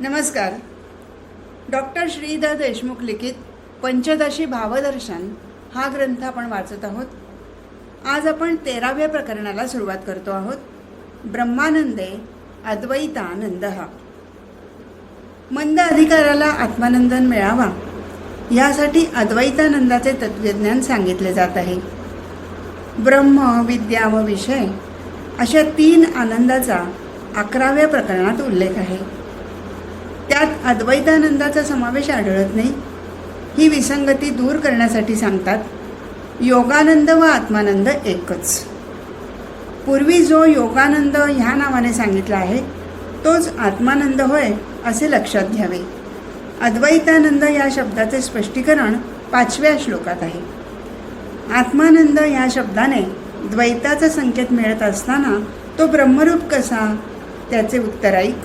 नमस्कार. डॉक्टर श्रीधर देशमुख लिखित पंचदशी भावदर्शन हा ग्रंथ आपण वाचत आहोत. आज आपण तेराव्या प्रकरणाला सुरुवात करतो आहोत. ब्रह्मानंदे अद्वैतानंद. हा मंद अधिकाराला आत्मानंदन मिळावा यासाठी अद्वैतानंदाचे तत्वज्ञान सांगितले जात आहे. ब्रह्म विद्या व विषय अशा तीन आनंदाचा अकराव्या प्रकरणात उल्लेख आहे. त्यात अद्वैतानंदाचा समावेश आढळत नाही. ही विसंगती दूर करण्यासाठी सांगतात योगानंद व आत्मानंद एकच. पूर्वी जो योगानंद ह्या नावाने सांगितला आहे तोच आत्मानंद होय असे लक्षात घ्यावे. अद्वैतानंद या शब्दाचे स्पष्टीकरण पाचव्या श्लोकात आहे. आत्मानंद या शब्दाने द्वैताचा संकेत मिळत असताना तो ब्रह्मरूप कसा? त्याचे उत्तर ऐक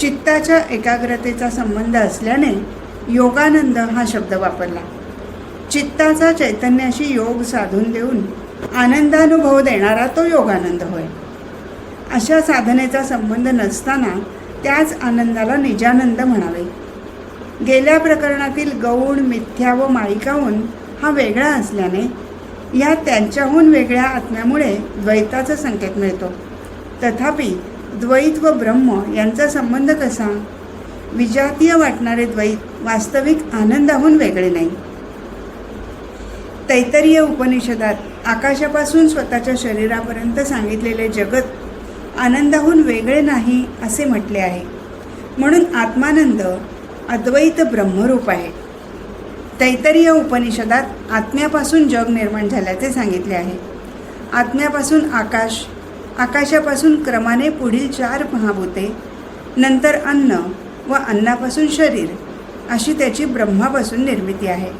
चित्ताच्या एकाग्रतेचा संबंध असल्याने योगानंद हा शब्द वापरला. चित्ताचा चैतन्याशी योग साधून देऊन आनंदानुभव देणारा तो योगानंद होय. अशा साधनेचा संबंध नसताना त्याच आनंदाला निजानंद म्हणावे. गेल्या प्रकरणातील गौण मिथ्या व मायिकाहून हा वेगळा असल्याने या त्यांच्याहून वेगळ्या आत्म्यामुळे द्वैताचा संकेत मिळतो. तथापि द्वैत व ब्रह्म यांचा संबंध कसा? विजातीय वाटणारे द्वैत वास्तविक आनंदाहून वेगळे नाही. तैतरीय उपनिषदात आकाशापासून स्वतःच्या शरीरापर्यंत सांगितलेले जगत आनंदाहून वेगळे नाही असे म्हटले आहे. म्हणून आत्मानंद अद्वैत ब्रह्मरूप आहे. तैतरीय उपनिषदात आत्म्यापासून जग निर्माण झाल्याचे सांगितले आहे. आत्म्यापासून आकाश आकाशापासून क्रमाने पुढील चार महाभूते नंतर अन्न व अन्नापासून शरीर अशी त्याची ब्रह्मापासून निर्मिती आहे.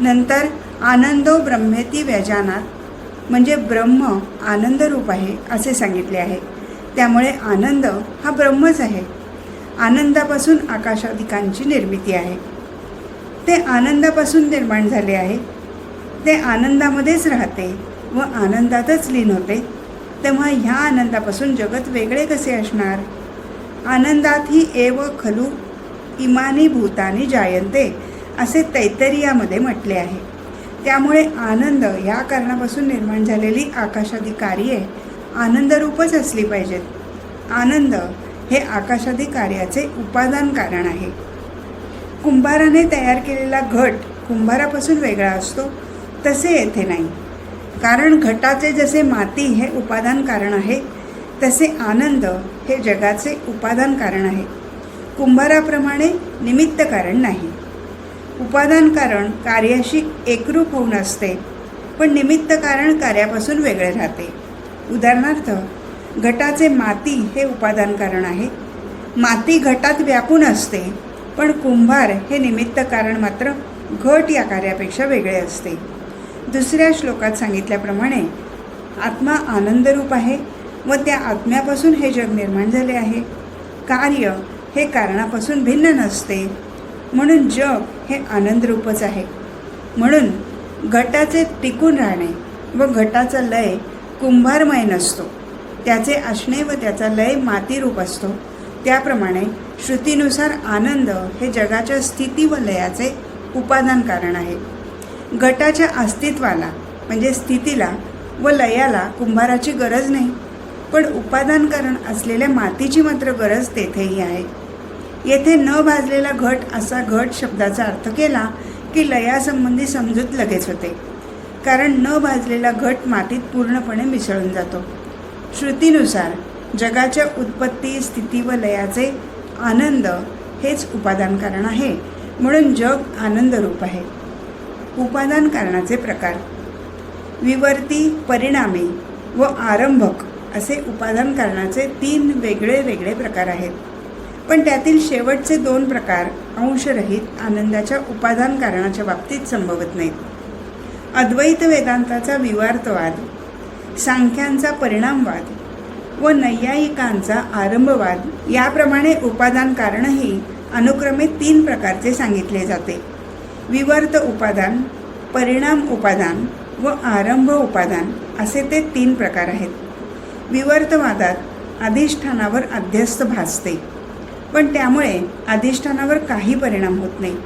नंतर आनंदो ब्रह्मेती व्यजानात म्हणजे ब्रह्म आनंदरूप आहे असे सांगितले आहे. त्यामुळे आनंद हा ब्रह्मच आहे. आनंदापासून आकाशादिकांची निर्मिती आहे. ते आनंदापासून निर्माण झाले आहे. ते आनंदामध्येच राहते व आनंदातच लीन होते. तेव्हा ह्या आनंदापासून जगत वेगळे कसे असणार? आनंदात ही एव खलू इमानी भूतानी जायंते असे तैतरियामध्ये म्हटले आहे. त्यामुळे आनंद या कारणापासून निर्माण झालेली आकाशादी कार्ये आनंदरूपच असली पाहिजेत. आनंद हे आकाशादी कार्याचे उपादान कारण आहे. कुंभाराने तयार केलेला घट कुंभारापासून वेगळा असतो तसे येथे नाही. कारण घटाचे जसे माती हे उपादान कारण आहे तसे आनंद हे जगाचे उपादान कारण आहे. कुंभाराप्रमाणे निमित्त कारण नाही. उपादान कारण कार्याशी एकरूप होऊन असते पण निमित्त कारण कार्यापासून वेगळे राहते. उदाहरणार्थ घटाचे माती हे उपादान कारण आहे. माती घटात व्यापून असते पण कुंभार हे निमित्त कारण मात्र घट या कार्यापेक्षा वेगळे असते. दुसऱ्या श्लोकात सांगितल्याप्रमाणे आत्मा आनंदरूप आहे व त्या आत्म्यापासून हे जग निर्माण झाले आहे. कार्य हे कारणापासून भिन्न नसते. म्हणून जग हे आनंदरूपच आहे. म्हणून घटाचे टिकून राहणे व घटाचा लय कुंभारमय नसतो. त्याचे असणे व त्याचा लय मातीरूप असतो. त्याप्रमाणे श्रुतीनुसार आनंद हे जगाच्या स्थिती व लयाचे उपादान कारण आहे. गटाच्या अस्तित्वाला म्हणजे स्थितीला व लयाला कुंभाराची गरज नाही. पण उपादान कारण असलेल्या मातीची मात्र गरज तेथेही आहे. येथे न भाजलेला घट असा घट शब्दाचा अर्थ केला की लयासंबंधी समजूत लगेच होते. कारण न भाजलेला घट मातीत पूर्णपणे मिसळून जातो. श्रुतीनुसार जगाच्या उत्पत्ती स्थिती व लयाचे आनंद हेच उपादान कारण आहे. म्हणून जग आनंदरूप आहे. उपादान कारणाचे प्रकार. विवर्ती परिणामे व आरंभक असे उपादान कारणाचे तीन वेगळे वेगळे प्रकार आहेत. पण त्यातील शेवटचे दोन प्रकार अंशरहित आनंदाच्या उपादान कारणाच्या बाबतीत संभवत नाहीत. अद्वैत वेदांताचा विवार्थवाद सांख्यांचा परिणामवाद व नैयायिकांचा आरंभवाद याप्रमाणे उपादान कारणही अनुक्रमे तीन प्रकारचे सांगितले जाते. विवर्त उपादान परिणाम उपादान व आरंभ उपादान असे ते तीन प्रकार आहेत. विवर्तवादात अधिष्ठानावर अध्यस्त भासते. पण त्यामुळे अधिष्ठानावर काही परिणाम होत नाही.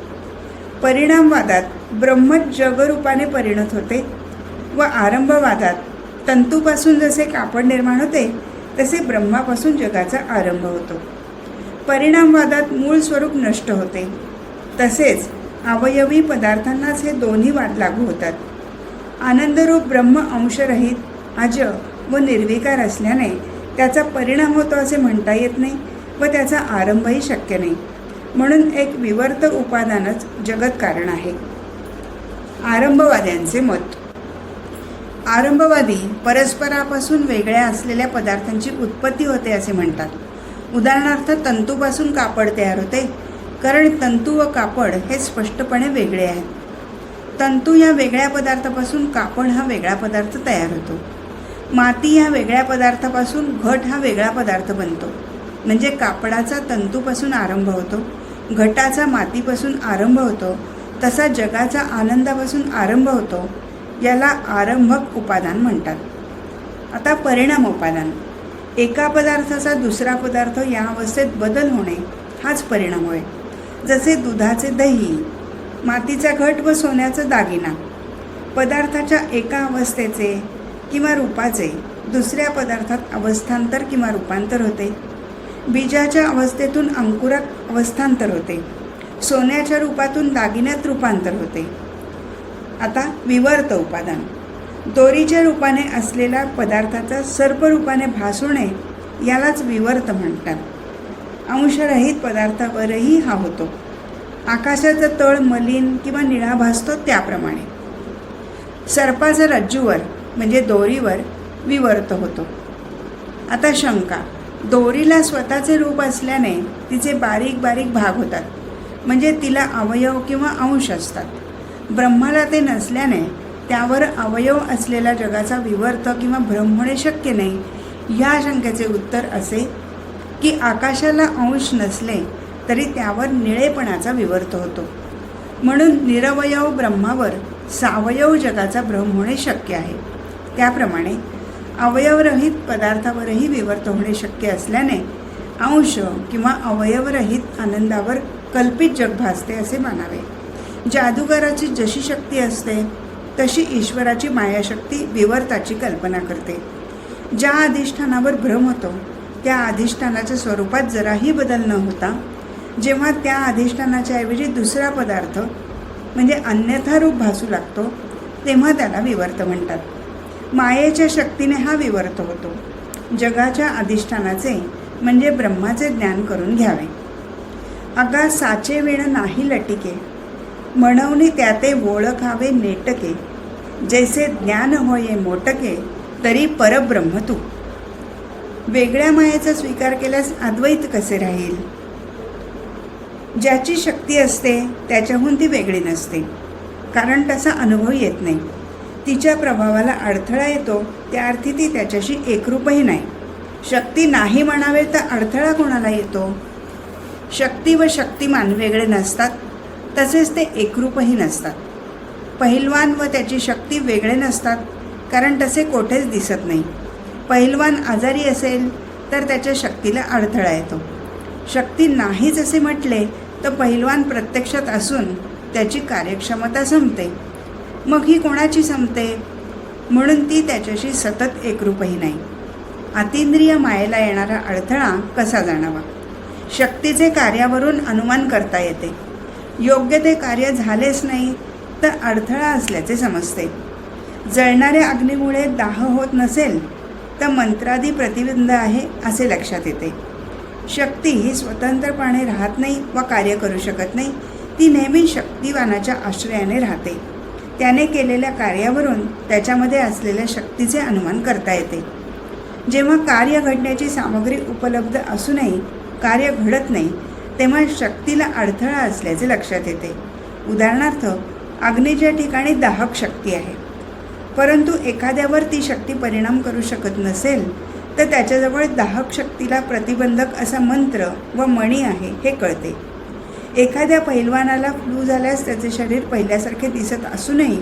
परिणामवादात ब्रह्म जगरूपाने परिणत होते व आरंभवादात तंतूपासून जसे कापड निर्माण होते तसे ब्रह्मापासून जगाचा आरंभ होतो. परिणामवादात मूळ स्वरूप नष्ट होते. तसेच अवयवी पदार्थांनाच हे दोन्ही वाद लागू होतात. आनंदरूप ब्रह्म अंशरहित अज व निर्विकार असल्याने त्याचा परिणाम होतो असे म्हणता येत नाही व त्याचा आरंभही शक्य नाही. म्हणून एक विवर्त उपादानच जगत कारण आहे. आरंभवाद्यांचे मत. आरंभवादी परस्परापासून वेगळ्या असलेल्या पदार्थांची उत्पत्ती होते असे म्हणतात. उदाहरणार्थ तंतूपासून कापड तयार होते. कारण तंतू व कापड हे स्पष्टपणे वेगळे आहेत. तंतू या वेगळ्या पदार्थापासून कापड हा वेगळा पदार्थ तयार होतो. माती या वेगळ्या पदार्थापासून घट हा वेगळा पदार्थ बनतो. म्हणजे कापडाचा तंतूपासून आरंभ होतो घटाचा मातीपासून आरंभ होतो तसा जगाचा आनंदापासून आरंभ होतो याला आरंभक उपादान म्हणतात. आता परिणाम उपादान. एका पदार्थाचा दुसरा पदार्थ या अवस्थेत बदल होणे हाच परिणाम होय. जसे दुधाचे दही मातीचा घट व सोन्याचा दागिना पदार्थाच्या एका अवस्थेचे किंवा रूपाचे दुसऱ्या पदार्थात अवस्थांतर किंवा रूपांतर होते. बीजाच्या अवस्थेतून अंकुरात अवस्थांतर होते. सोन्याच्या रूपातून दागिन्यात रूपांतर होते. आता विवर्त उपादान. दोरीच्या रूपाने असलेला पदार्थाचा सर्परूपाने भासू नये यालाच विवर्त म्हणतात. अंशरहित पदार्थावरही हा होतो. आकाशाचा तळ मलिन किंवा निळा भासतो त्याप्रमाणे. सर्पाचा रज्जूवर म्हणजे दोरीवर विवर्त होतो. आता शंका दोरीला स्वतःचे रूप असल्याने तिचे बारीक बारीक भाग होतात म्हणजे तिला अवयव किंवा अंश असतात. ब्रह्माला ते नसल्याने त्यावर अवयव असलेल्या जगाचा विवर्त किंवा भ्रम होणे शक्य नाही ह्या शंकेचे उत्तर असे की आकाशाला अंश नसले तरी त्यावर निळेपणाचा विवर्त होतो. म्हणून निरवयव ब्रह्मावर सावयव जगाचा भ्रम होणे शक्य आहे. त्याप्रमाणे अवयवरहित पदार्थावरही विवर्त होणे शक्य असल्याने अंश किंवा अवयवरहित आनंदावर कल्पित जग भासते असे मानावे. जादूगाराची जशी शक्ती असते तशी ईश्वराची मायाशक्ती विवर्ताची कल्पना करते. ज्या अधिष्ठानावर भ्रम होतो त्या अधिष्ठानाच्या स्वरूपात जराही बदल न होता जेव्हा त्या अधिष्ठानाच्या ऐवजी दुसरा पदार्थ म्हणजे अन्यथा रूप भासू लागतो तेव्हा त्याला विवर्त म्हणतात. मायेच्या शक्तीने हा विवर्त होतो. जगाच्या अधिष्ठानाचे म्हणजे ब्रह्माचे ज्ञान करून घ्यावे. अगा साचे वेळ नाही लटिके म्हणवनी त्याते ओळखावे नेटके. जैसे ज्ञान होये मोटके तरी परब्रह्म तू. वेगळ्या मायेचा स्वीकार केल्यास अद्वैत कसे राहील? ज्याची शक्ती असते त्याच्याहून ती वेगळी नसते. कारण तसा अनुभव येत नाही. तिच्या प्रभावाला अडथळा येतो त्या अर्थी ती त्याच्याशी एकरूपही नाही. शक्ती नाही म्हणावे तर अडथळा कोणाला येतो? शक्ती व शक्तिमान वेगळे नसतात तसेच ते एकरूपही नसतात. पहिलवान व त्याची शक्ती वेगळे नसतात कारण तसे कोठेच दिसत नाही. पहिलवान आजारी असेल तर त्याच्या शक्तीला अडथळा येतो. शक्ती नाहीच असे म्हटले तर पहिलवान प्रत्यक्षात असून त्याची कार्यक्षमता संपते. मग ही कोणाची संपते? म्हणून ती त्याच्याशी सतत एकरूपही नाही. अतिंद्रिय मायेला येणारा अडथळा कसा जाणावा? शक्तीचे कार्यावरून अनुमान करता येते. योग्य ते कार्य झालेच नाही तर अडथळा असल्याचे समजते. जळणाऱ्या अग्नीमुळे दाह होत नसेल तर मंत्रादी प्रतिबंध आहे असे लक्षात येते. शक्ती ही स्वतंत्रपणे राहत नाही व कार्य करू शकत नाही ती नेहमी शक्तिवानाच्या आश्रयाने राहते. त्याने केलेल्या कार्यावरून त्याच्यामध्ये असलेल्या शक्तीचे अनुमान करता येते. जेव्हा कार्य घडण्याची सामग्री उपलब्ध असूनही कार्य घडत नाही तेव्हा शक्तीला अडथळा असल्याचे लक्षात येते. उदाहरणार्थ अग्नीच्या ठिकाणी दाहक शक्ती आहे. परंतु एखाद्यावर ती शक्ती परिणाम करू शकत नसेल तर त्याच्याजवळ दाहक शक्तीला प्रतिबंधक असा मंत्र व मणी आहे हे कळते. एखाद्या पैलवानाला फ्लू झाल्यास त्याचे शरीर पहिल्यासारखे दिसत असूनही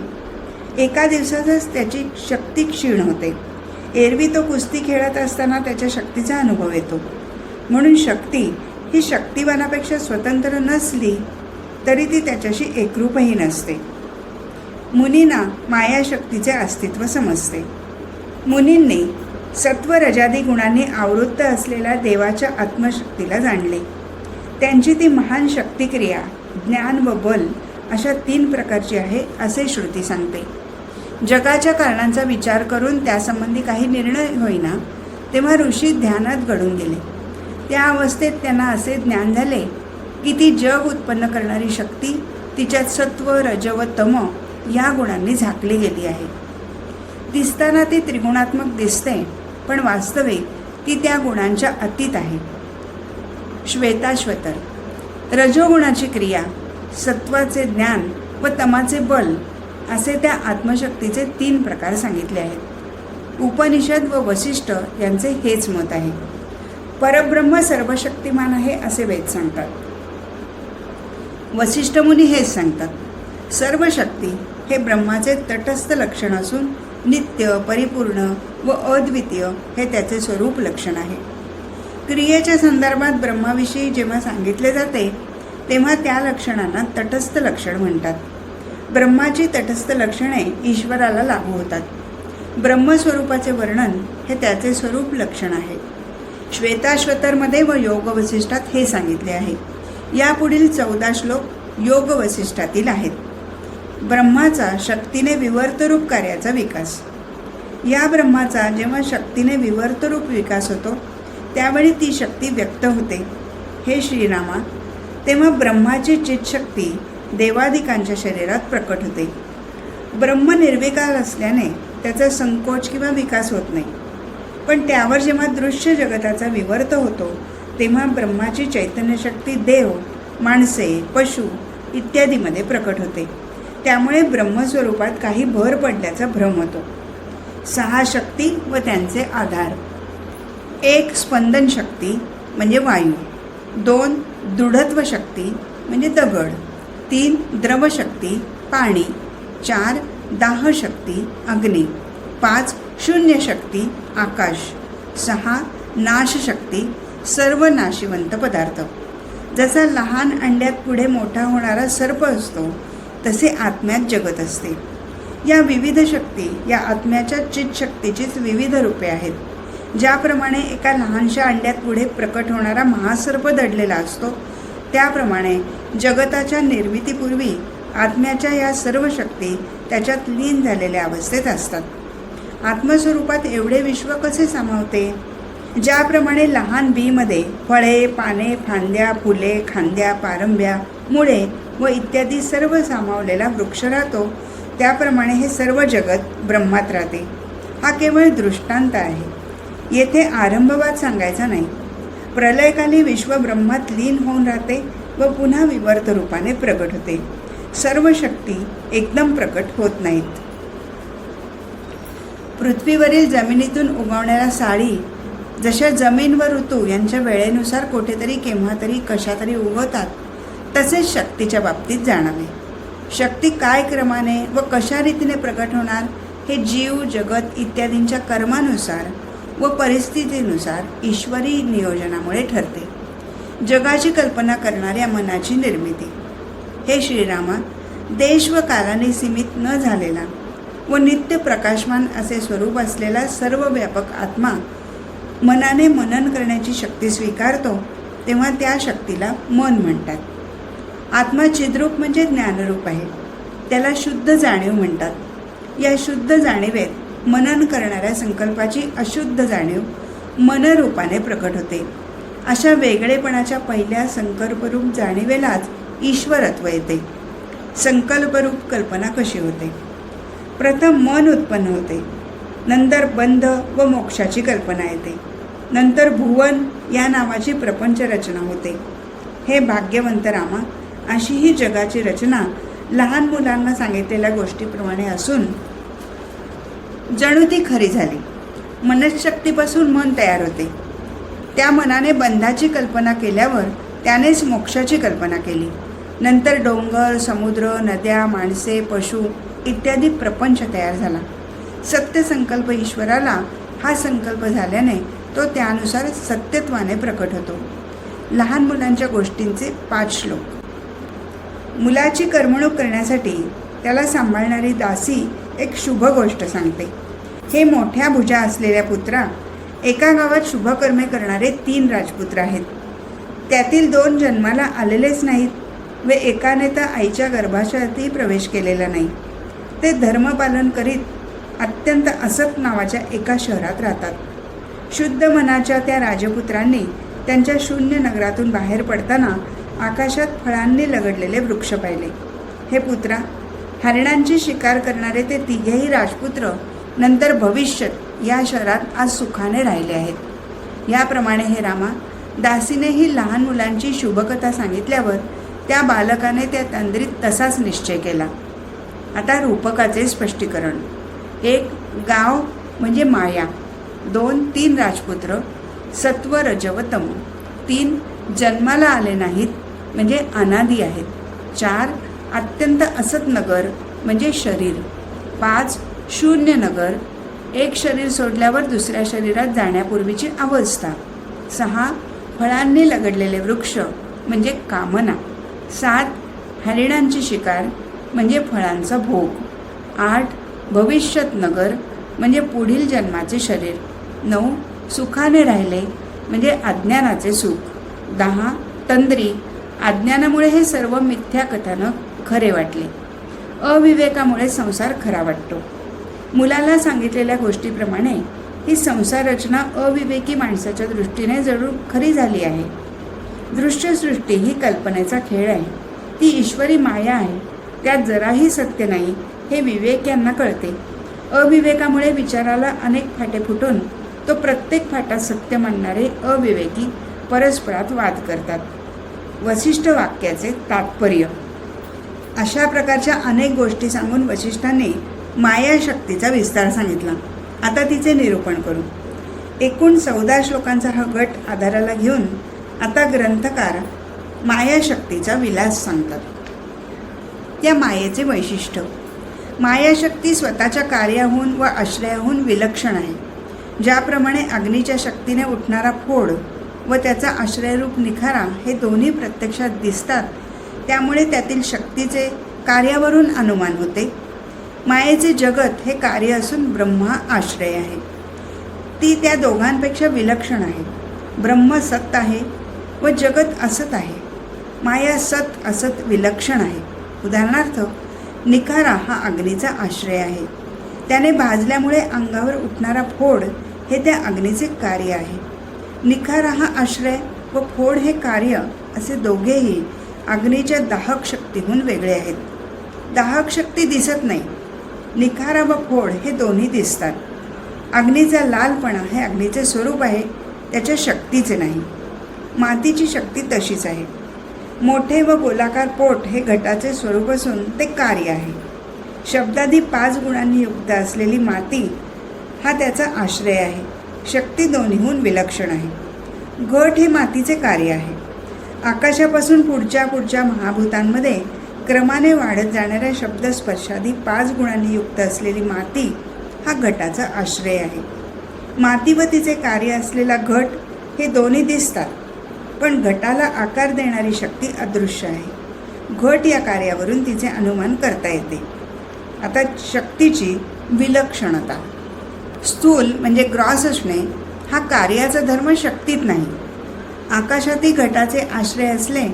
एका दिवसातच त्याची शक्ती क्षीण होते. एरवी तो कुस्ती खेळत असताना त्याच्या शक्तीचा अनुभव येतो. म्हणून शक्ती ही शक्तिवानापेक्षा स्वतंत्र नसली तरी ती त्याच्याशी एकरूपही नसते. मुनींना मायाशक्तीचे अस्तित्व समजते. मुनींनी सत्वरजादी गुणांनी आवृत्त असलेल्या देवाच्या आत्मशक्तीला जाणले. त्यांची ती महान शक्तिक्रिया ज्ञान व बल अशा तीन प्रकारची आहे असे श्रुती सांगते. जगाच्या कारणांचा विचार करून त्यासंबंधी काही निर्णय होईना तेव्हा ऋषी ध्यानात घडून गेले. त्या अवस्थेत त्यांना असे ज्ञान झाले की ती जग उत्पन्न करणारी शक्ती तिच्यात सत्व रज व तम या गुणांनी झाकली गेली आहे. दिसताना ती त्रिगुणात्मक दिसते पण वास्तविक ती त्या गुणांच्या अतीत आहे. श्वेताश्वतर रजोगुणाची क्रिया सत्वाचे ज्ञान व तमाचे बल असे त्या आत्मशक्तीचे तीन प्रकार सांगितले आहेत. उपनिषद व वशिष्ठ यांचे हेच मत आहे. परब्रह्म सर्वशक्तिमान आहे असे वेद सांगतात. वसिष्ठमुनी हेच सांगतात. सर्व शक्ती हे ब्रह्माचे तटस्थ लक्षण असून नित्य परिपूर्ण व अद्वितीय हे त्याचे स्वरूप लक्षण आहे. क्रियेच्या संदर्भात ब्रह्माविषयी जेव्हा सांगितले जाते तेव्हा त्या लक्षणांना तटस्थ लक्षण म्हणतात. ब्रह्माची तटस्थ लक्षणे ईश्वराला लागू होतात. ब्रह्मस्वरूपाचे वर्णन हे त्याचे स्वरूप लक्षण आहे. श्वेताश्वतरमध्ये व योग वसिष्ठात हे सांगितले आहे. यापुढील चौदा श्लोक योग वसिष्ठातील आहेत. ब्रह्माचा शक्तीने विवर्तरूप कार्याचा विकास. या ब्रह्माचा जेव्हा शक्तीने विवर्तरूप विकास होतो त्यावेळी ती शक्ती व्यक्त होते. हे श्रीरामा तेव्हा ब्रह्माची चितशक्ती देवादिकांच्या शरीरात प्रकट होते. ब्रह्म निर्विकार असल्याने त्याचा संकोच किंवा विकास होत नाही. पण त्यावर जेव्हा दृश्य जगताचा विवर्त होतो तेव्हा ब्रह्माची चैतन्यशक्ती देव माणसे पशु इत्यादीमध्ये प्रकट होते. त्यामुळे ब्रह्मस्वरूपात काही भर पडल्याचा भ्रम होतो. सहा शक्ती व त्यांचे आधार. एक स्पंदन शक्ती म्हणजे वायू. दोन दृढत्व शक्ती म्हणजे दगड. तीन द्रवशक्ती पाणी. चार दाहशक्ती अग्नी. पाच शून्य शक्ती आकाश. सहा नाशशक्ती सर्व नाशिवंत पदार्थ. जसा लहान अंड्यात पुढे मोठा होणारा सर्प असतो तसे आत्म्यात जगत असते. या विविध शक्ती या आत्म्याच्या चितशक्तीचीच विविध रूपे आहेत. ज्याप्रमाणे एका लहानशा अंड्यात पुढे प्रकट होणारा महासर्प दडलेला असतो त्याप्रमाणे जगताच्या निर्मितीपूर्वी आत्म्याच्या या सर्व शक्ती त्याच्यात लीन झालेल्या अवस्थेत असतात. आत्मस्वरूपात एवढे विश्व कसे सामावते? ज्याप्रमाणे लहान बीमध्ये फळे पाने फांद्या फुले खांद्या पारंब्या मुळे व इत्यादी सर्व सामावलेला वृक्ष राहतो. त्याप्रमाणे हे सर्व जगत ब्रह्मात राहते. हा केवळ दृष्टांत आहे. येथे आरंभवाद सांगायचा नाही. प्रलयकाली विश्व ब्रह्मात लीन होऊन राहते व पुन्हा विवर्त रूपाने प्रकट होते. सर्व शक्ती एकदम प्रकट होत नाहीत. पृथ्वीवरील जमिनीतून उगवणाऱ्या साळी जशा जमीन व ऋतू यांच्या वेळेनुसार कुठेतरी केव्हा तरी कशातरी उगवतात. तसेच शक्तीच्या बाबतीत जाणावे. शक्ती काय क्रमाने व कशा रीतीने प्रकट होणार हे जीव जगत इत्यादींच्या कर्मानुसार व परिस्थितीनुसार ईश्वरी नियोजनामुळे ठरते. जगाची कल्पना करणाऱ्या मनाची निर्मिती. हे श्रीरामा देश व कालाने सीमित न झालेला व नित्य प्रकाशमान असे स्वरूप असलेला सर्व व्यापक आत्मा मनाने मनन करण्याची शक्ती स्वीकारतो तेव्हा त्या शक्तीला मन म्हणतात. आत्मा चिद्रूप म्हणजे ज्ञानरूप आहे. त्याला शुद्ध जाणीव म्हणतात. या शुद्ध जाणीवेत मनन करणाऱ्या संकल्पाची अशुद्ध जाणीव मनरूपाने प्रकट होते. अशा वेगळेपणाच्या पहिल्या संकल्परूप जाणीवेलाच ईश्वरत्व येते. संकल्परूप कल्पना कशी होते? प्रथम मन उत्पन्न होते. नंतर बंध व मोक्षाची कल्पना येते. नंतर भुवन या नावाची प्रपंच रचना होते. हे भाग्यवंत रामा अशी ही जगाची रचना लहान मुलांना सांगितलेल्या गोष्टीप्रमाणे असून जणू ती खरी झाली. मनशक्तीपासून मन तयार होते. त्या मनाने बंधाची कल्पना केल्यावर त्यानेच मोक्षाची कल्पना केली. नंतर डोंगर समुद्र नद्या माणसे पशु इत्यादी प्रपंच तयार झाला. सत्य संकल्प ईश्वराला हा संकल्प झाल्याने तो त्यानुसार सत्यत्वाने प्रकट होतो. लहान मुलांच्या गोष्टींचे पाच श्लोक. मुलाची करमणूक करण्यासाठी त्याला सांभाळणारी दासी एक शुभ गोष्ट सांगते. हे मोठ्या भुजा असलेल्या पुत्रा एका गावात शुभकर्मे करणारे तीन राजपुत्र आहेत. त्यातील दोन जन्माला आलेलेच नाहीत व एकाने तर आईच्या गर्भाशयातही प्रवेश केलेला नाही. ते धर्मपालन करीत अत्यंत असत नावाच्या एका शहरात राहतात. शुद्ध मनाच्या त्या राजपुत्रांनी त्यांच्या शून्य नगरातून बाहेर पडताना आकाशात फळांनी लगडलेले वृक्ष पाहिले. हे पुत्रा हरिणांची शिकार करणारे ते तिघेही राजपुत्र नंतर भविष्य या शहरात आज सुखाने राहिले आहेत. याप्रमाणे हे रामा दासीने ही लहान मुलांची शुभकथा सांगितल्यावर त्या बालकाने त्या तंद्रीत तसाच निश्चय केला. आता रूपकाचे स्पष्टीकरण. एक गाव म्हणजे माया. दोन तीन राजपुत्र. सत्व रजव तम. तीन जन्माला आले नाहीत म्हणजे अनादी आहेत. चार अत्यंत असत नगर म्हणजे शरीर. पाच शून्य नगर एक शरीर सोडल्यावर दुसऱ्या शरीरात जाण्यापूर्वीची अवस्था. सहा फळांनी लगडलेले वृक्ष म्हणजे कामना. सात हरिणांची शिकार म्हणजे फळांचा भोग. आठ भविष्यत नगर म्हणजे पुढील जन्माचे शरीर. नऊ सुखाने राहिले म्हणजे अज्ञानाचे सुख. दहा तंद्री अज्ञानामुळे हे सर्व मिथ्या कथानक खरे वाटले. अविवेकामुळे संसार खरा वाटतो. मुलाला सांगितलेल्या गोष्टीप्रमाणे ही संसार रचना अविवेकी माणसाच्या दृष्टीने जरूर खरी झाली आहे. दृश्यसृष्टी ही कल्पनेचा खेळ आहे. ती ईश्वरी माया आहे. त्यात जराही सत्य नाही हे विवेक यांना कळते. अविवेकामुळे विचाराला अनेक फाटे फुटून तो प्रत्येक फाटा सत्य मानणारे अविवेकी परस्परात वाद करतात. वशिष्ठ वाक्याचे तात्पर्य. अशा प्रकारच्या अनेक गोष्टी सांगून वशिष्ठांनी माया शक्तीचा विस्तार सांगितला. आता तिचे निरूपण करू. एकूण चौदा श्लोकांचा हा गट आधाराला घेऊन आता ग्रंथकार मायाशक्तीचा विलास सांगतात. त्या मायेचे वैशिष्ट्य. मायाशक्ती स्वतःच्या कार्याहून व आश्रयाहून विलक्षण आहे. ज्याप्रमाणे अग्नीच्या शक्तीने उठणारा फोड व त्याचा आश्रयरूप निखारा हे दोन्ही प्रत्यक्षात दिसतात. त्यामुळे त्यातील शक्तीचे कार्यावरून अनुमान होते. मायेचे जगत हे कार्य असून ब्रह्मा आश्रय आहे. ती त्या दोघांपेक्षा विलक्षण आहे. ब्रह्म सत आहे व जगत असत आहे. माया सत असत विलक्षण आहे. उदाहरणार्थ निखारा हा अग्नीचा आश्रय आहे. त्याने भाजल्यामुळे अंगावर उठणारा फोड हे त्या अग्नीचे कार्य आहे. निखारा हा आश्रय व फोड हे कार्य असे दोघेही अग्नीच्या दाहक शक्तीहून वेगळे आहेत. दाहक शक्ती दिसत नाही. निखारा व फोड हे दोन्ही दिसतात. अग्नीचा लालपणा हे अग्नीचे स्वरूप आहे त्याच्या शक्तीचे नाही. मातीची शक्ती तशीच आहे. मोठे व गोलाकार पोट हे घटाचे स्वरूप असून ते कार्य आहे. शब्दादी पाच गुणांनी युक्त असलेली माती हा त्याचा आश्रय आहे. शक्ती दोन्हीहून विलक्षण आहे. घट हे मातीचे कार्य आहे. आकाशापासून पुढच्या पुढच्या महाभूतांमध्ये क्रमाने वाढत जाणाऱ्या शब्दस्पर्शादी पाच गुणांनी युक्त असलेली माती हा घटाचा आश्रय आहे. माती व तिचे कार्य असलेला घट हे दोन्ही दिसतात पण घटाला आकार देणारी शक्ती अदृश्य आहे. घट या कार्यावरून तिचे अनुमान करता येते. आता शक्तीची विलक्षणता. स्थूल म्हणजे ग्रॉस असणे हा कार्याचा धर्म शक्तीत नाही. आकाशाती घटाचे आश्रय असले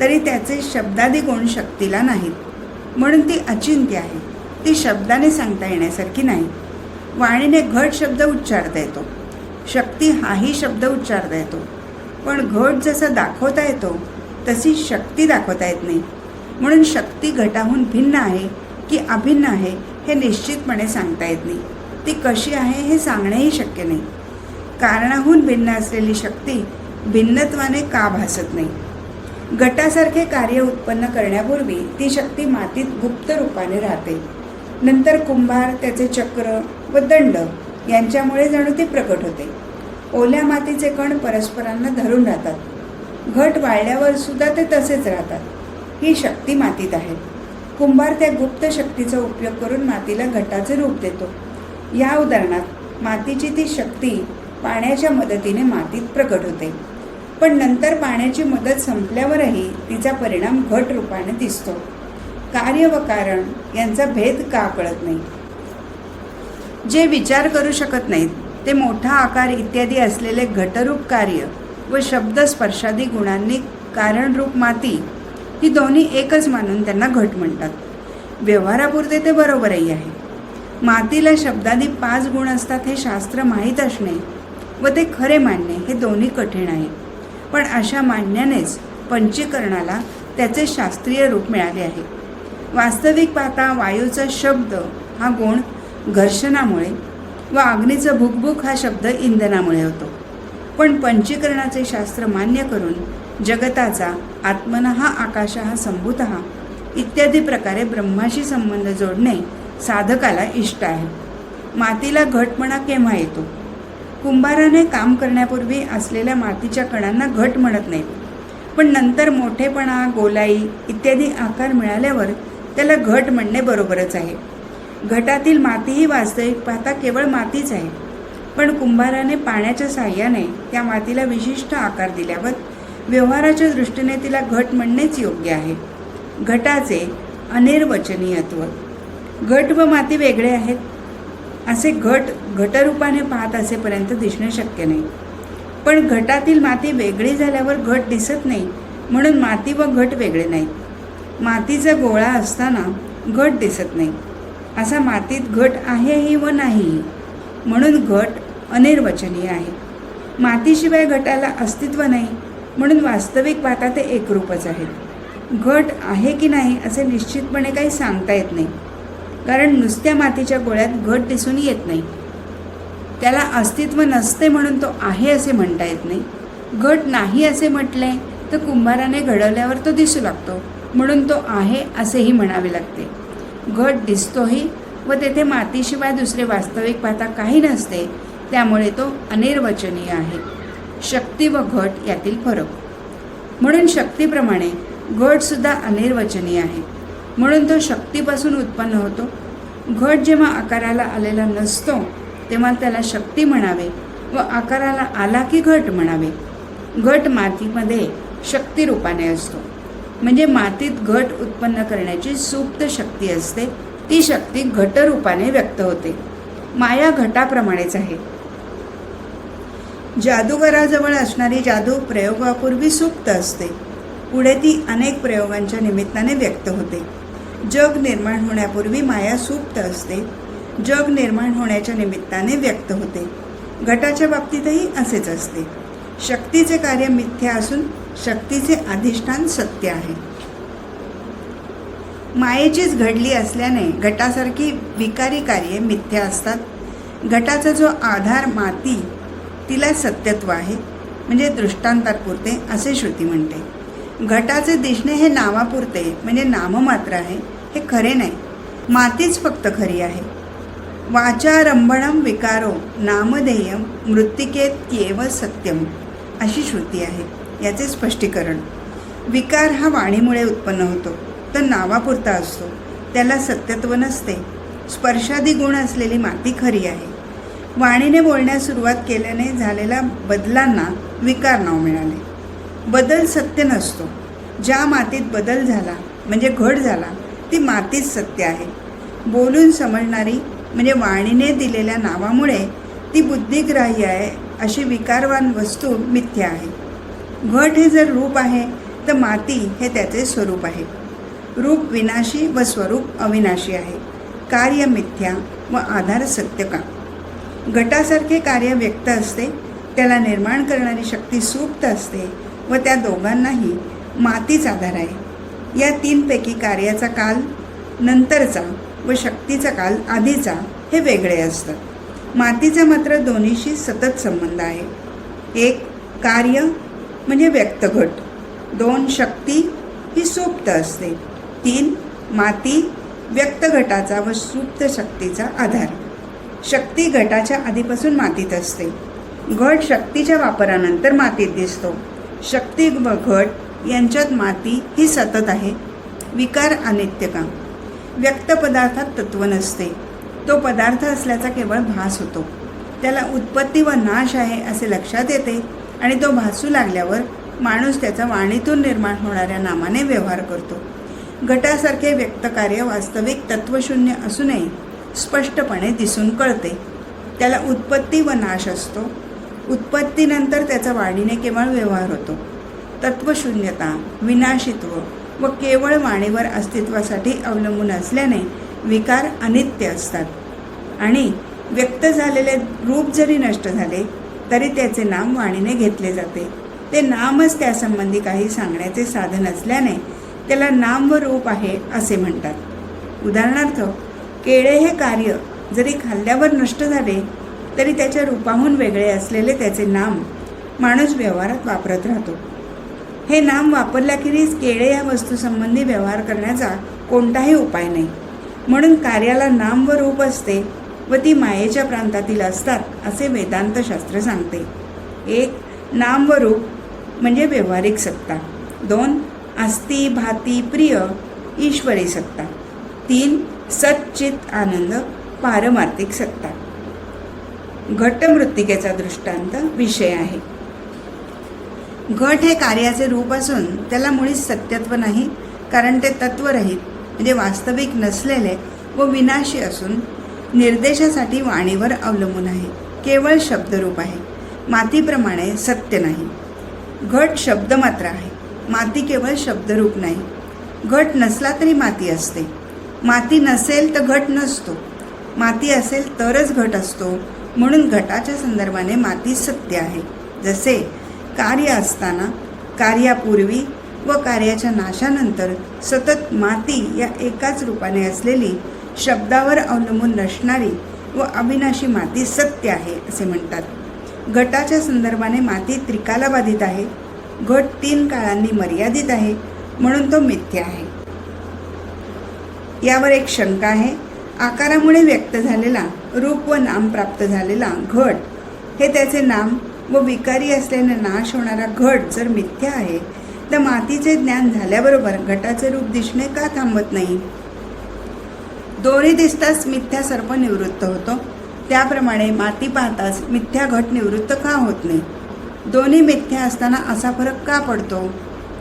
तरी त्याचे शब्दादी गुण शक्तीला नाहीत. म्हणून ती अचिंत्य आहे. ती शब्दाने सांगता येण्यासारखी नाही. वाणीने घट शब्द उच्चारता येतो. शक्ती हाही शब्द उच्चारता येतो. पण घट जसा दाखवता येतो तशी शक्ती दाखवता येत नाही. म्हणून शक्ती घटाहून भिन्न आहे की अभिन्न आहे हे निश्चितपणे सांगता येत नाही. ती कशी आहे हे सांगणेही शक्य नाही. कारणाहून भिन्न असलेली शक्ती भिन्नत्वाने का भासत नाही? गटासारखे कार्य उत्पन्न करण्यापूर्वी ती शक्ती मातीत गुप्त रूपाने राहते. नंतर कुंभार त्याचे चक्र व दंड यांच्यामुळे जणू ती प्रकट होते. ओल्या मातीचे कण परस्परांना धरून राहतात. घट वाळल्यावर सुद्धा ते तसेच राहतात. ही शक्ती मातीत आहे. कुंभार त्या गुप्त शक्तीचा उपयोग करून मातीला घटाचे रूप देतो. या उदाहरणात मातीची ती शक्ती पाण्याच्या मदतीने मातीत प्रकट होते. पण नंतर पाण्याची मदत संपल्यावरही तिचा परिणाम घट रूपाने दिसतो. कार्य व कारण यांचा भेद का कळत नाही? जे विचार करू शकत नाहीत ते मोठा आकार इत्यादी असलेले घटरूप कार्य व शब्द स्पर्शादी गुणांनी कारणरूप माती ही दोन्ही एकच मानून त्यांना घट म्हणतात. व्यवहारापुरते ते बरोबरही आहे. मातीला शब्दादी पाच गुण असतात हे शास्त्र माहीत असणे व ते खरे मानणे हे दोन्ही कठीण आहे. पण अशा मान्यानेच पंचीकरणाला त्याचे शास्त्रीय रूप मिळाले आहे. वास्तविक पाहता वायूचा शब्द हा गुण घर्षणामुळे व अग्नीचं भुकभुक हा शब्द इंधनामुळे होतो. पण पंचीकरणाचे शास्त्र मान्य करून जगताचा आत्मनः हा आकाश हा संभूत इत्यादी प्रकारे ब्रह्माशी संबंध जोडणे साधकाला इष्ट आहे. मातीला घटपणा केव्हा येतो? कुंभाराने काम करण्यापूर्वी असलेल्या मातीच्या कणांना घट म्हणत नाहीत. पण नंतर मोठेपणा गोलाई इत्यादी आकार मिळाल्यावर त्याला घट म्हणणे बरोबरच आहे. घटातील मातीही वास्तविक पाहता केवळ मातीच आहे. पण कुंभाराने पाण्याच्या साह्याने त्या मातीला विशिष्ट आकार दिल्यावर व्यवहाराच्या दृष्टीने तिला घट म्हणणेच योग्य आहे. घटाचे अनिर्वचनीयत्व. घट व माती वेगळे आहेत. असे घट घटरूपाने पाहत असेपर्यंत दिसणे शक्य नाही. पण घटातील माती वेगळी झाल्यावर घट दिसत नाही म्हणून माती व घट वेगळे नाहीत. मातीचा गोळा असताना घट दिसत नाही. असा मातीत घट आहेही व नाहीही म्हणून घट अनिर्वचनीय आहे. मातीशिवाय घटाला अस्तित्व नाही म्हणून वास्तविक पाहता ते एकरूपच आहेत. घट आहे की नाही असे निश्चितपणे काही सांगता येत नाही. कारण नुसत्या मातीच्या गोळ्यात घट दिसून येत नाही. त्याला अस्तित्व नसते म्हणून तो आहे असे म्हणता येत नाही. घट नाही असे म्हटले तर कुंभाराने घडवल्यावर तो दिसू लागतो. म्हणून तो आहे असेही म्हणावे लागते. घट दिसतोही व तेथे मातीशिवाय दुसरे वास्तविक पाहता काही नसते. त्यामुळे तो अनिर्वचनीय आहे. शक्ती व घट यातील फरक. म्हणून शक्तीप्रमाणे घटसुद्धा अनिर्वचनीय आहे. म्हणून तो शक्तीपासून उत्पन्न होतो. घट जेव्हा आकाराला आलेला नसतो तेव्हा त्याला शक्ती म्हणावे व आकाराला आला की घट म्हणावे. घट मातीमध्ये शक्तिरूपाने असतो. म्हणजे मातीत घट उत्पन्न करण्याची सुप्त शक्ती असते. ती शक्ती घटरूपाने व्यक्त होते. माया घटाप्रमाणेच आहे. जादूगाराजवळ असणारी जादू प्रयोगापूर्वी सुप्त असते. पुढे ती अनेक प्रयोगांच्या निमित्ताने व्यक्त होते. जग निर्माण होण्यापूर्वी माया सुप्त असते. जग निर्माण होण्याच्या निमित्ताने व्यक्त होते. घटाच्या बाबतीतही असेच असते. शक्तीचे कार्य मिथ्या असून शक्तीचे अधिष्ठान सत्य आहे. मायेचीच घडली असल्याने घटासारखी विकारी कार्ये मिथ्या असतात. घटाचा जो आधार माती तिला सत्यत्व आहे म्हणजे दृष्टांतापुरते असे श्रुती म्हणते. घटाचे दिसणे हे नावापुरते म्हणजे नाममात्र आहे. हे खरे नाही. मातीच फक्त खरी आहे. वाचारंभणम विकारो नामधेयम मृत्तिकेत्येव सत्यम अशी श्रुती आहे. याचे स्पष्टीकरण. विकार हा वाणीमुळे उत्पन्न होतो. तर नावापुरता असतो. त्याला सत्यत्व नसते. स्पर्शादी गुण असलेली माती खरी आहे. वाणीने बोलण्यास सुरुवात केल्याने झालेल्या बदलांना विकार नाव मिळाले. बदल सत्य नसतो. ज्या मातीत बदल झाला म्हणजे घट झाला ती मातीच सत्य आहे. बोलून समजणारी म्हणजे वाणीने दिलेल्या नावामुळे ती बुद्धिग्राह्य आहे अशी विकारवान वस्तू मिथ्या आहे. घट हे जर रूप आहे तर माती हे त्याचे स्वरूप आहे. रूप विनाशी व स्वरूप अविनाशी आहे. कार्य मिथ्या व आधार सत्य का? गटासारखे कार्य व्यक्त असते त्याला निर्माण करणारी शक्ती सुप्त असते व त्या दोघांनाही मातीच आधार आहे. या तीनपैकी कार्याचा काल नंतरचा व शक्तीचा काल आधीचा हे वेगळे असतात मातीचा मात्र दोन्हीशी सतत संबंध आहे. एक कार्य म्हणजे व्यक्तघट दोन शक्ती ही सुप्त असते. तीन माती व्यक्त घटाचा व सुप्त शक्तीचा आधार. शक्ती घटाच्या आधीपासून मातीत असते. घट शक्तीच्या वापरानंतर मातीत दिसतो. शक्ती व घट यांच्यात माती ही सतत आहे. विकार अनित्यका व्यक्त पदार्थात तत्व नसते. तो पदार्थ असल्याचा केवळ भास होतो. त्याला उत्पत्ती व नाश आहे असे लक्षात येते आणि तो भासू लागल्यावर माणूस त्याचा वाणीतून निर्माण होणाऱ्या नामाने व्यवहार करतो. घटासारखे व्यक्त कार्य वास्तविक तत्वशून्य असूनही स्पष्टपणे दिसून कळते. त्याला उत्पत्ती व नाश असतो. उत्पत्तीनंतर त्याचा वाढीने केवळ व्यवहार होतो. तत्वशून्यता विनाशित्व व केवळ वाणीवर अस्तित्वासाठी अवलंबून असल्याने विकार अनित्य असतात. आणि व्यक्त झालेले रूप जरी नष्ट झाले तरी त्याचे नाम वाणीने घेतले जाते. ते नामच त्यासंबंधी काही सांगण्याचे साधन असल्याने त्याला नाम व रूप आहे असे म्हणतात. उदाहरणार्थ केळे हे कार्य जरी खाल्ल्यावर नष्ट झाले तरी त्याच्या रूपाहून वेगळे असलेले त्याचे नाम माणूस व्यवहारात वापरत राहतो. हे नाम वापरल्याखेरीज केळे या वस्तूसंबंधी व्यवहार करण्याचा कोणताही उपाय नाही. म्हणून कार्याला नाम व रूप असते व ती मायेच्या प्रांतातील असतात असे वेदांतशास्त्र सांगते. एक नाम व रूप म्हणजे व्यावहारिक सत्ता. दोन आस्ती भाती प्रिय ईश्वरी सत्ता. तीन सच्चित आनंद पारमार्थिक सत्ता. घटमृत्तिकेचा दृष्टांत विषय आहे. घट हे कार्याचे रूप असून त्याला मुळीच सत्यत्व नाही कारण ते तत्वरहित म्हणजे वास्तविक नसलेले व विनाशी असून निर्देशासाठी वाणीवर अवलंबून आहे केवळ शब्दरूप आहे. मातीप्रमाणे सत्य नाही. घट शब्द मात्र आहे. माती केवळ शब्दरूप नाही. घट नसला तरी माती असते. माती नसेल तर घट नसतो. माती असेल तरच घट असतो. म्हणून घटाच्या संदर्भाने माती सत्य आहे. जसे कार्य असताना कार्यापूर्वी व कार्याच्या नाशानंतर सतत माती या एकाच रूपाने असलेली शब्दावर अवलंबून नसणारी व अविनाशी माती सत्य आहे असे म्हणतात. घटाच्या संदर्भाने माती त्रिकाला बाधित आहे. घट तीन काळांनी मर्यादित आहे म्हणून तो मिथ्य आहे. यावर एक शंका आहे. आकारामुळे व्यक्त झालेला रूप व नाम प्राप्त झालेला घट हे त्याचे नाम व विकारी असल्याने नाश होणारा घट जर मिथ्या आहे तर मातीचे ज्ञान झाल्याबरोबर घटाचे रूप दिसणे का थांबत नाही? दोन्ही दिसताच मिथ्या सर्प निवृत्त होतो. त्याप्रमाणे माती पाहताच मिथ्या घट निवृत्त का होत नाही? दोन्ही मिथ्या असताना असा फरक का पडतो?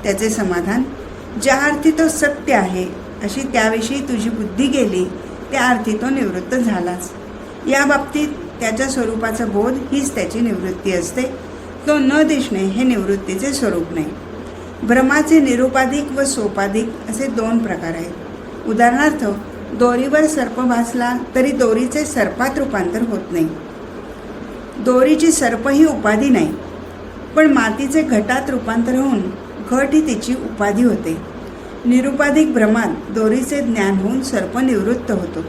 त्याचे समाधान ज्या अर्थी तो सत्य आहे अशी त्याविषयी तुझी बुद्धी गेली त्या अर्थी तो निवृत्त झालाच. या बाबतीत त्याच्या स्वरूपाचा बोध हीच त्याची निवृत्ती असते. तो न दिसणे हे निवृत्तीचे स्वरूप नाही. भ्रमाचे निरुपाधिक व सोपाधिक असे दोन प्रकार आहेत. उदाहरणार्थ दोरीवर सर्प भासला तरी दोरीचे सर्पात रूपांतर होत नाही. दोरीची सर्प ही उपाधी नाही पण मातीचे घटात रूपांतर होऊन घट ही तिची उपाधी होते. निरुपाधिक भ्रमात दोरीचे ज्ञान होऊन सर्प निवृत्त होतो.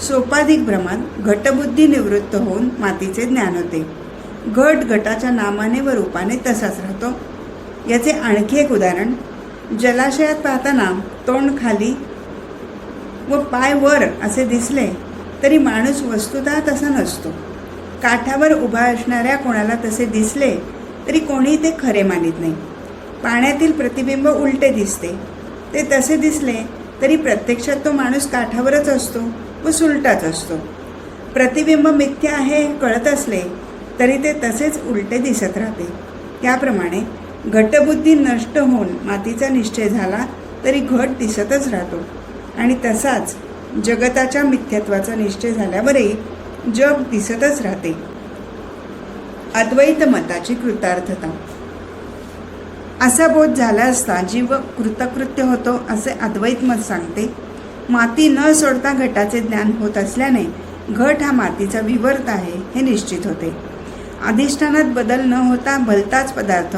सोपाधिक भ्रमात घटबुद्धी निवृत्त होऊन मातीचे ज्ञान होते. घट घटाच्या नामाने व रूपाने तसाच राहतो. याचे आणखी एक उदाहरण जलाशयात पाहताना तोंड खाली व पाय वर असे दिसले तरी माणूस वस्तुतः तसा नसतो. काठावर उभा असणाऱ्या कोणाला तसे दिसले तरी कोणी ते खरे मानित नाही. पाण्यातील प्रतिबिंब उलटे दिसते. ते तसे दिसले तरी प्रत्यक्षात तो माणूस काठावरच असतो. व सुलटाच असतो. प्रतिबिंब मिथ्य आहे कळत असले तरी ते तसेच उलटे दिसत राहते. त्याप्रमाणे घटबुद्धी नष्ट होऊन मातीचा निश्चय झाला तरी घट दिसतच राहतो. आणि तसाच जगताच्या मिथ्यत्वाचा निश्चय झाल्यावरही जग दिसतच राहते. अद्वैत मताची कृतार्थता. असा बोध झाला असता जीव कृतकृत्य होतो असे अद्वैत मत सांगते. माती न सोडता घटाचे ज्ञान होत असल्याने घट हा मातीचा विवर्त आहे हे निश्चित होते. अधिष्ठानात बदल न होता भलताच पदार्थ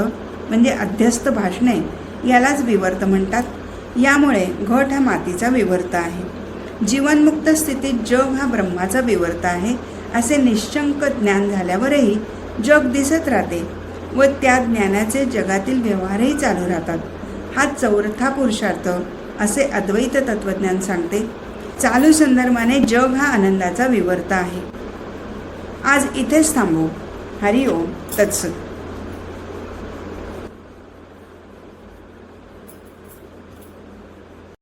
म्हणजे अध्यस्त भाषणे यालाच विवर्त म्हणतात. यामुळे घट हा मातीचा विवर्त आहे. जीवनमुक्त स्थितीत जग हा ब्रह्माचा विवर्त आहे असे निश्चंक ज्ञान झाल्यावरही जग दिसत राहते व त्या ज्ञानाचे जगातील व्यवहारही चालू राहतात. हा चौथा पुरुषार्थ असे अद्वैत तत्त्वज्ञान सांगते. चालू संदर्भाने जग हा आनंदाचा विवर्त आहे. आज इथेच थांबू. हरिओम. तत्सत.